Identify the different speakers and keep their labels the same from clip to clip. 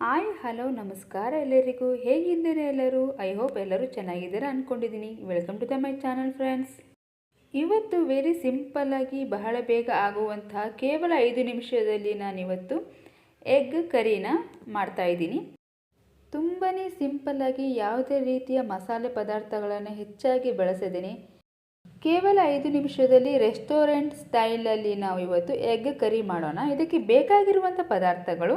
Speaker 1: Hi, hello, ನಮಸ್ಕಾರ ಎಲ್ಲರಿಗೂ. ಹೇಗಿದ್ದೀರಾ ಎಲ್ಲರೂ? ಐ ಹೋಪ್ ಎಲ್ಲರೂ ಚೆನ್ನಾಗಿದ್ದೀರಾ ಅಂದ್ಕೊಂಡಿದ್ದೀನಿ welcome to the my channel friends ಇವತ್ತು ವೆರಿ ಸಿಂಪಲ್ಲಾಗಿ ಬಹಳ ಬೇಗ ಆಗುವಂತಹ ಕೇವಲ ಐದು ನಿಮಿಷದಲ್ಲಿ ನಾನಿವತ್ತು ಎಗ್ ಕರಿನ ಮಾಡ್ತಾಯಿದ್ದೀನಿ ತುಂಬಾ ಸಿಂಪಲ್ಲಾಗಿ ಯಾವುದೇ ರೀತಿಯ ಮಸಾಲೆ ಪದಾರ್ಥಗಳನ್ನು ಹೆಚ್ಚಾಗಿ ಬಳಸಿದ್ದೀನಿ. ಕೇವಲ ಐದು ನಿಮಿಷದಲ್ಲಿ ರೆಸ್ಟೋರೆಂಟ್ ಸ್ಟೈಲಲ್ಲಿ ನಾವು ಇವತ್ತು ಎಗ್ ಕರಿ ಮಾಡೋಣ. ಇದಕ್ಕೆ ಬೇಕಾಗಿರುವಂಥ ಪದಾರ್ಥಗಳು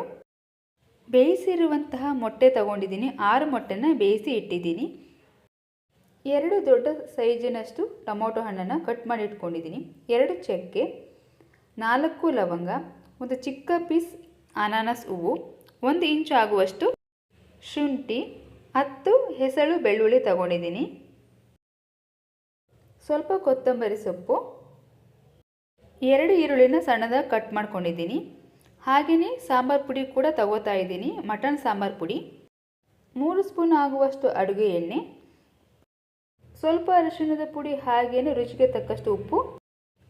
Speaker 1: ಬೇಯಿಸಿರುವಂತಹ ಮೊಟ್ಟೆ ತಗೊಂಡಿದ್ದೀನಿ. ಆರು ಮೊಟ್ಟೆನ ಬೇಯಿಸಿ ಇಟ್ಟಿದ್ದೀನಿ. ಎರಡು ದೊಡ್ಡ ಸೈಜಿನಷ್ಟು ಟೊಮೊಟೊ ಹಣ್ಣನ್ನು ಕಟ್ ಮಾಡಿ ಇಟ್ಕೊಂಡಿದ್ದೀನಿ. ಎರಡು ಚಕ್ಕೆ, ನಾಲ್ಕು ಲವಂಗ, ಒಂದು ಚಿಕ್ಕ ಪೀಸ್ ಅನಾನಸ್ ಹೂವು, ಒಂದು ಇಂಚು ಆಗುವಷ್ಟು ಶುಂಠಿ, ಹತ್ತು ಹೆಸಳು ಬೆಳ್ಳುಳ್ಳಿ ತಗೊಂಡಿದ್ದೀನಿ. ಸ್ವಲ್ಪ ಕೊತ್ತಂಬರಿ ಸೊಪ್ಪು, ಎರಡು ಈರುಳ್ಳಿನ ಸಣ್ಣದಾಗಿ ಕಟ್ ಮಾಡ್ಕೊಂಡಿದ್ದೀನಿ. ಹಾಗೆಯೇ ಸಾಂಬಾರು ಪುಡಿ ಕೂಡ ತಗೋತಾ ಇದ್ದೀನಿ. ಮಟನ್ ಸಾಂಬಾರು ಪುಡಿ. ಮೂರು ಸ್ಪೂನ್ ಆಗುವಷ್ಟು ಅಡುಗೆ ಎಣ್ಣೆ. ಸ್ವಲ್ಪ ಅರಿಶಿಣದ ಪುಡಿ ಹಾಗೆಯೇ ರುಚಿಗೆ ತಕ್ಕಷ್ಟು ಉಪ್ಪು.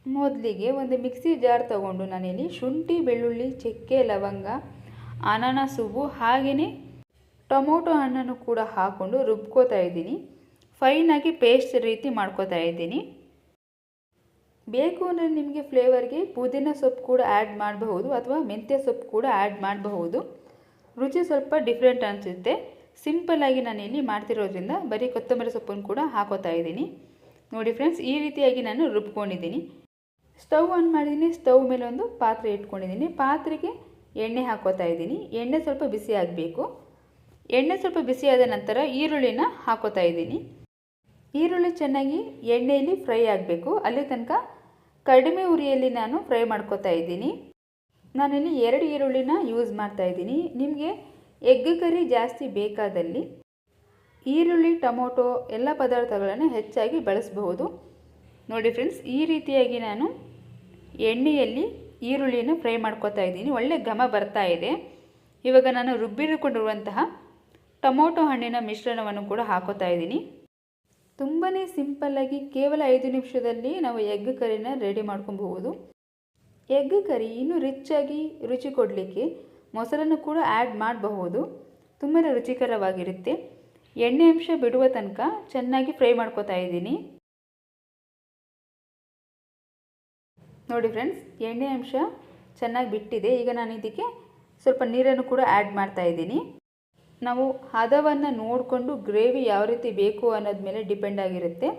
Speaker 1: ಮೊದಲಿಗೆ ಒಂದು ಮಿಕ್ಸಿ ಜಾರ್ ತಗೊಂಡು ನಾನಿಲ್ಲಿ ಶುಂಠಿ, ಬೆಳ್ಳುಳ್ಳಿ, ಚಕ್ಕೆ, ಲವಂಗ, ಅನಾನಸ್ ಹೂವು ಹಾಗೆಯೇ ಟೊಮೊಟೊ ಹಣ್ಣನ್ನು ಕೂಡ ಹಾಕ್ಕೊಂಡು ರುಬ್ಕೋತಾ ಇದ್ದೀನಿ. ಫೈನಾಗಿ ಪೇಸ್ಟ್ ರೀತಿ ಮಾಡ್ಕೋತಾ ಇದ್ದೀನಿ. ಬೇಕು ಅಂದರೆ ನಿಮಗೆ ಫ್ಲೇವರ್ಗೆ ಪುದೀನ ಸೊಪ್ಪು ಕೂಡ ಆ್ಯಡ್ ಮಾಡಬಹುದು ಅಥವಾ ಮೆಂತ್ಯ ಸೊಪ್ಪು ಕೂಡ ಆ್ಯಡ್ ಮಾಡಬಹುದು. ರುಚಿ ಸ್ವಲ್ಪ ಡಿಫ್ರೆಂಟ್ ಅನಿಸುತ್ತೆ. ಸಿಂಪಲ್ಲಾಗಿ ನಾನು ಇಲ್ಲಿ ಮಾಡ್ತಿರೋದ್ರಿಂದ ಬರೀ ಕೊತ್ತಂಬರಿ ಸೊಪ್ಪನ್ನು ಕೂಡ ಹಾಕೋತಾ ಇದ್ದೀನಿ. ನೋಡಿ ಫ್ರೆಂಡ್ಸ್ ಈ ರೀತಿಯಾಗಿ ನಾನು ರುಬ್ಕೊಂಡಿದ್ದೀನಿ. ಸ್ಟವ್ ಆನ್ ಮಾಡಿದ್ದೀನಿ. ಸ್ಟವ್ ಮೇಲೆ ಒಂದು ಪಾತ್ರೆ ಇಟ್ಕೊಂಡಿದ್ದೀನಿ. ಪಾತ್ರೆಗೆ ಎಣ್ಣೆ ಹಾಕೋತಾ ಇದ್ದೀನಿ. ಎಣ್ಣೆ ಸ್ವಲ್ಪ ಬಿಸಿ ಆಗಬೇಕು. ಎಣ್ಣೆ ಸ್ವಲ್ಪ ಬಿಸಿಯಾದ ನಂತರ ಈರುಳ್ಳಿನ ಹಾಕೋತಾ ಇದ್ದೀನಿ. ಈರುಳ್ಳಿ ಚೆನ್ನಾಗಿ ಎಣ್ಣೆಯಲ್ಲಿ ಫ್ರೈ ಆಗಬೇಕು. ಅಲ್ಲಿ ತನಕ ಕಡಿಮೆ ಉರಿಯಲ್ಲಿ ನಾನು ಫ್ರೈ ಮಾಡ್ಕೋತಾ ಇದ್ದೀನಿ. ನಾನಿಲ್ಲಿ ಎರಡು ಈರುಳ್ಳಿನ ಯೂಸ್ ಮಾಡ್ತಾ ಇದ್ದೀನಿ. ನಿಮಗೆ ಎಗ್ ಕರಿ ಜಾಸ್ತಿ ಬೇಕಾದಲ್ಲಿ ಈರುಳ್ಳಿ, ಟೊಮೊಟೊ ಎಲ್ಲ ಪದಾರ್ಥಗಳನ್ನು ಹೆಚ್ಚಾಗಿ ಬಳಸಬಹುದು. ನೋಡಿ ಫ್ರೆಂಡ್ಸ್, ಈ ರೀತಿಯಾಗಿ ನಾನು ಎಣ್ಣೆಯಲ್ಲಿ ಈರುಳ್ಳಿನ ಫ್ರೈ ಮಾಡ್ಕೋತಾ ಇದ್ದೀನಿ. ಒಳ್ಳೆ ಘಮ ಬರ್ತಾ ಇದೆ. ಇವಾಗ ನಾನು ರುಬ್ಬಿರಿಕೊಂಡಿರುವಂತಹ ಟೊಮೊಟೊ ಹಣ್ಣಿನ ಮಿಶ್ರಣವನ್ನು ಕೂಡ ಹಾಕೋತಾ ಇದ್ದೀನಿ. ತುಂಬಾ ಸಿಂಪಲ್ಲಾಗಿ ಕೇವಲ ಐದು ನಿಮಿಷದಲ್ಲಿ ನಾವು ಎಗ್ ಕರಿನ ರೆಡಿ ಮಾಡ್ಕೊಬಹುದು. ಎಗ್ ಕರಿ ಇನ್ನೂ ರಿಚ್ಚಾಗಿ ರುಚಿ ಕೊಡಲಿಕ್ಕೆ ಮೊಸರನ್ನು ಕೂಡ ಆ್ಯಡ್ ಮಾಡಬಹುದು. ತುಂಬಾ ರುಚಿಕರವಾಗಿರುತ್ತೆ. ಎಣ್ಣೆ ಅಂಶ ಬಿಡುವ ತನಕ ಚೆನ್ನಾಗಿ ಫ್ರೈ ಮಾಡ್ಕೋತಾ ಇದ್ದೀನಿ. ನೋಡಿ ಫ್ರೆಂಡ್ಸ್ ಎಣ್ಣೆ ಅಂಶ ಚೆನ್ನಾಗಿ ಬಿಟ್ಟಿದೆ. ಈಗ ನಾನು ಇದಕ್ಕೆ ಸ್ವಲ್ಪ ನೀರನ್ನು ಕೂಡ ಆ್ಯಡ್ ಮಾಡ್ತಾ ಇದ್ದೀನಿ. ನಾವು ಹದವನ್ನು ನೋಡಿಕೊಂಡು ಗ್ರೇವಿ ಯಾವ ರೀತಿ ಬೇಕು ಅನ್ನೋದ ಮೇಲೆ ಡಿಪೆಂಡ್ ಆಗಿರುತ್ತೆ.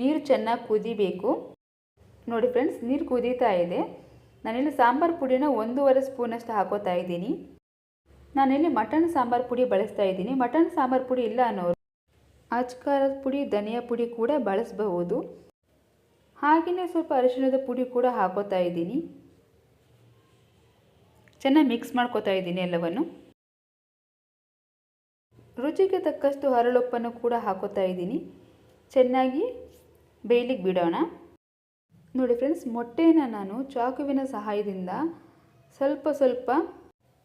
Speaker 1: ನೀರು ಚೆನ್ನಾಗಿ ಕುದಿಬೇಕು. ನೋಡಿ ಫ್ರೆಂಡ್ಸ್, ನೀರು ಕುದೀತಾ ಇದೆ. ನಾನಿಲ್ಲಿ ಸಾಂಬಾರು ಪುಡಿನ ಒಂದೂವರೆ ಸ್ಪೂನಷ್ಟು ಹಾಕೋತಾ ಇದ್ದೀನಿ. ನಾನಿಲ್ಲಿ ಮಟನ್ ಸಾಂಬಾರು ಪುಡಿ ಬಳಸ್ತಾ ಇದ್ದೀನಿ. ಮಟನ್ ಸಾಂಬಾರು ಪುಡಿ ಇಲ್ಲ ಅನ್ನೋರು ಅಚ್ಕಾರದ ಪುಡಿ, ಧನಿಯಾ ಪುಡಿ ಕೂಡ ಬಳಸಬಹುದು. ಹಾಗೆಯೇ ಸ್ವಲ್ಪ ಅರಿಶಿಣದ ಪುಡಿ ಕೂಡ ಹಾಕೋತಾ ಇದ್ದೀನಿ. ಚೆನ್ನಾಗಿ ಮಿಕ್ಸ್ ಮಾಡ್ಕೋತಾ ಇದ್ದೀನಿ ಎಲ್ಲವನ್ನು. ರುಚಿಗೆ ತಕ್ಕಷ್ಟು ಹರಳುಪ್ಪನ್ನು ಕೂಡ ಹಾಕೋತಾ ಇದ್ದೀನಿ. ಚೆನ್ನಾಗಿ ಬೇಯಲಿಕ್ಕೆ ಬಿಡೋಣ. ನೋಡಿ ಫ್ರೆಂಡ್ಸ್ ಮೊಟ್ಟೆಯನ್ನು ನಾನು ಚಾಕುವಿನ ಸಹಾಯದಿಂದ ಸ್ವಲ್ಪ ಸ್ವಲ್ಪ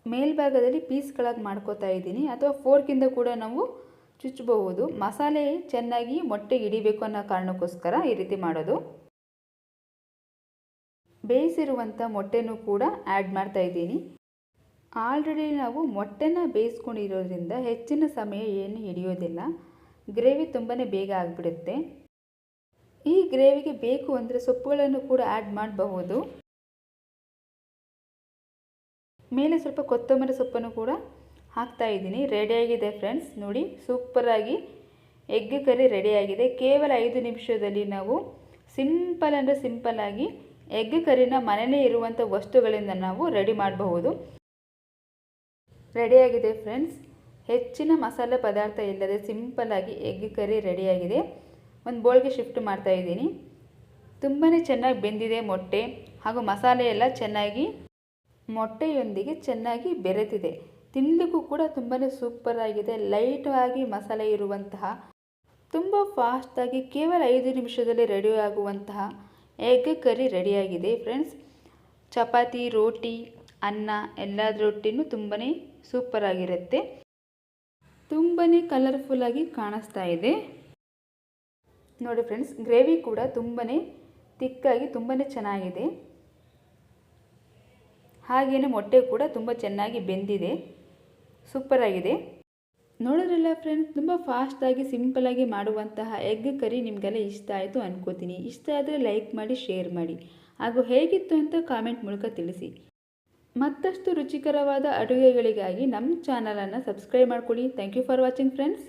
Speaker 1: ಮೇಲ್ಭಾಗದಲ್ಲಿ ಪೀಸ್ಗಳಾಗಿ ಮಾಡ್ಕೋತಾ ಇದ್ದೀನಿ. ಅಥವಾ ಫೋರ್ಕಿಂದ ಕೂಡ ನಾವು ಚುಚ್ಚಬಹುದು. ಮಸಾಲೆ ಚೆನ್ನಾಗಿ ಮೊಟ್ಟೆಗೆ ಹಿಡಿಬೇಕು ಅನ್ನೋ ಕಾರಣಕ್ಕೋಸ್ಕರ ಈ ರೀತಿ ಮಾಡೋದು. ಬೇಯಿಸಿರುವಂಥ ಮೊಟ್ಟೆನೂ ಕೂಡ ಆ್ಯಡ್ ಮಾಡ್ತಾ ಇದ್ದೀನಿ. ಆಲ್ರೆಡಿ ನಾವು ಮೊಟ್ಟೆನ ಬೇಯಿಸ್ಕೊಂಡಿರೋದ್ರಿಂದ ಹೆಚ್ಚಿನ ಸಮಯ ಏನು ಹಿಡಿಯೋದಿಲ್ಲ. ಗ್ರೇವಿ ತುಂಬಾ ಬೇಗ ಆಗಿಬಿಡುತ್ತೆ. ಈ ಗ್ರೇವಿಗೆ ಬೇಕು ಅಂದರೆ ಸೊಪ್ಪುಗಳನ್ನು ಕೂಡ ಆ್ಯಡ್ ಮಾಡಬಹುದು. ಮೇಲೆ ಸ್ವಲ್ಪ ಕೊತ್ತಂಬರಿ ಸೊಪ್ಪನ್ನು ಕೂಡ ಹಾಕ್ತಾ ಇದ್ದೀನಿ. ರೆಡಿಯಾಗಿದೆ ಫ್ರೆಂಡ್ಸ್ ನೋಡಿ ಸೂಪರಾಗಿ ಎಗ್ ಕರಿ ರೆಡಿಯಾಗಿದೆ ಕೇವಲ ಐದು ನಿಮಿಷದಲ್ಲಿ ನಾವು ಸಿಂಪಲ್ ಅಂದರೆ ಸಿಂಪಲ್ಲಾಗಿ ಎಗ್ ಕರಿನ ಮನೆಯಲ್ಲೇ ಇರುವಂಥ ವಸ್ತುಗಳಿಂದ ನಾವು ರೆಡಿ ಮಾಡಬಹುದು. ರೆಡಿಯಾಗಿದೆ ಫ್ರೆಂಡ್ಸ್. ಹೆಚ್ಚಿನ ಮಸಾಲೆ ಪದಾರ್ಥ ಇಲ್ಲದೆ ಸಿಂಪಲ್ಲಾಗಿ ಎಗ್ ಕರಿ ರೆಡಿಯಾಗಿದೆ. ಒಂದು ಬೋಲ್ಗೆ ಶಿಫ್ಟ್ ಮಾಡ್ತಾ ಇದ್ದೀನಿ. ತುಂಬಾ ಚೆನ್ನಾಗಿ ಬೆಂದಿದೆ ಮೊಟ್ಟೆ ಹಾಗೂ ಮಸಾಲೆ ಎಲ್ಲ ಚೆನ್ನಾಗಿ ಮೊಟ್ಟೆಯೊಂದಿಗೆ ಚೆನ್ನಾಗಿ ಬೆರೆತಿದೆ. ತಿನ್ನಲಿಕ್ಕೂ ಕೂಡ ತುಂಬಾ ಸೂಪರಾಗಿದೆ ಲೈಟಾಗಿ ಮಸಾಲೆ ಇರುವಂತಹ, ತುಂಬ ಫಾಸ್ಟಾಗಿ ಕೇವಲ ಐದು ನಿಮಿಷದಲ್ಲಿ ರೆಡಿ ಆಗುವಂತಹ ಎಗ್ ಕರಿ ರೆಡಿಯಾಗಿದೆ ಫ್ರೆಂಡ್ಸ್. ಚಪಾತಿ, ರೋಟಿ ಅನ್ನ ಎಲ್ಲದ ರೊಟ್ಟಿನೂ ತುಂಬಾ ಸೂಪರಾಗಿರುತ್ತೆ ತುಂಬಾ ಕಲರ್ಫುಲ್ಲಾಗಿ ಕಾಣಿಸ್ತಾ ಇದೆ. ನೋಡಿ ಫ್ರೆಂಡ್ಸ್ ಗ್ರೇವಿ ಕೂಡ ತುಂಬಾ ತಿಕ್ಕಾಗಿ ತುಂಬಾ ಚೆನ್ನಾಗಿದೆ. ಹಾಗೆಯೇ ಮೊಟ್ಟೆ ಕೂಡ ತುಂಬ ಚೆನ್ನಾಗಿ ಬೆಂದಿದೆ. ಸೂಪರಾಗಿದೆ ನೋಡೋದ್ರಲ್ಲ ಫ್ರೆಂಡ್ಸ್ ತುಂಬ ಫಾಸ್ಟಾಗಿ ಸಿಂಪಲಾಗಿ ಮಾಡುವಂತಹ ಎಗ್ ಕರಿ ನಿಮಗೆಲ್ಲ ಇಷ್ಟ ಆಯಿತು ಅನ್ಕೋತೀನಿ. ಇಷ್ಟ ಆದರೆ ಲೈಕ್ ಮಾಡಿ ಶೇರ್ ಮಾಡಿ. ಹಾಗೂ ಹೇಗಿತ್ತು ಅಂತ ಕಾಮೆಂಟ್ ಮೂಲಕ ತಿಳಿಸಿ. ಮತ್ತಷ್ಟು ರುಚಿಕರವಾದ ಅಡುಗೆಗಳಿಗಾಗಿ ನಮ್ಮ ಚಾನಲನ್ನು ಸಬ್ಸ್ಕ್ರೈಬ್ ಮಾಡ್ಕೊಳ್ಳಿ. Thank you for watching friends